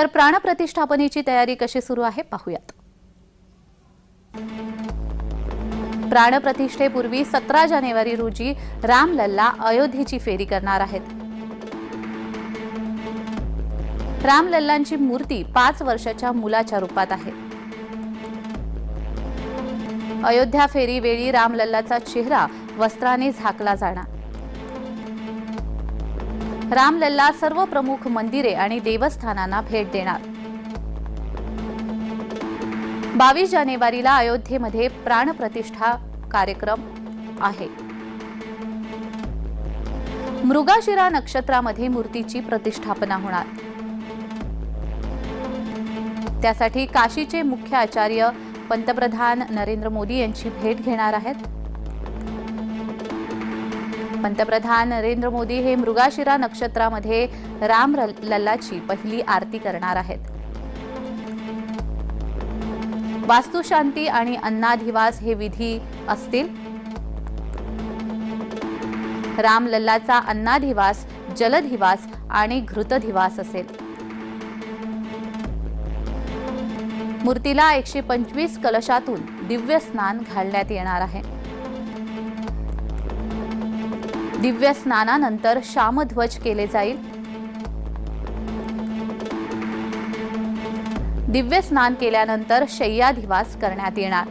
तर प्राणप्रतिष्ठापनेची तयारी कशी सुरू आहे पाहूयात. प्राणप्रतिष्ठेपूर्वी सतरा जानेवारी रोजी रामलल्ला अयोध्येची फेरी करणार आहेत. रामलल्लांची मूर्ती पाच वर्षाच्या मुलाच्या रूपात आहे. अयोध्या फेरीवेळी रामलल्लाचा चेहरा वस्त्राने झाकला जाणार. रामलल्ला सर्व प्रमुख मंदिरे आणि देवस्थानांना भेट देणार. बावीस जानेवारीला अयोध्येमध्ये प्राणप्रतिष्ठा कार्यक्रम आहे. मृगाशिरा नक्षत्रामध्ये मूर्तीची प्रतिष्ठापना होणार. त्यासाठी काशीचे मुख्य आचार्य पंतप्रधान नरेंद्र मोदी यांची भेट घेणार आहेत. पंतप्रधान नरेंद्र मोदी हे मृगाशिरा नक्षत्रामध्ये राम लल्लाची पहिली आरती करणार आहेत. वास्तुशांती आणि अन्नाधिवास हे विधी असतील? राम लल्लाचा अन्नाधिवास जलधिवास आणि घृतधिवास असेल. मूर्तीला एकशे पंचवीस कलशातून दिव्य स्नान घालण्यात येणार आहे. दिव्य स्नानानंतर शामध्वज केले जाईल. दिव्य स्नान केल्यानंतर शय्याधिवास करण्यात येणार.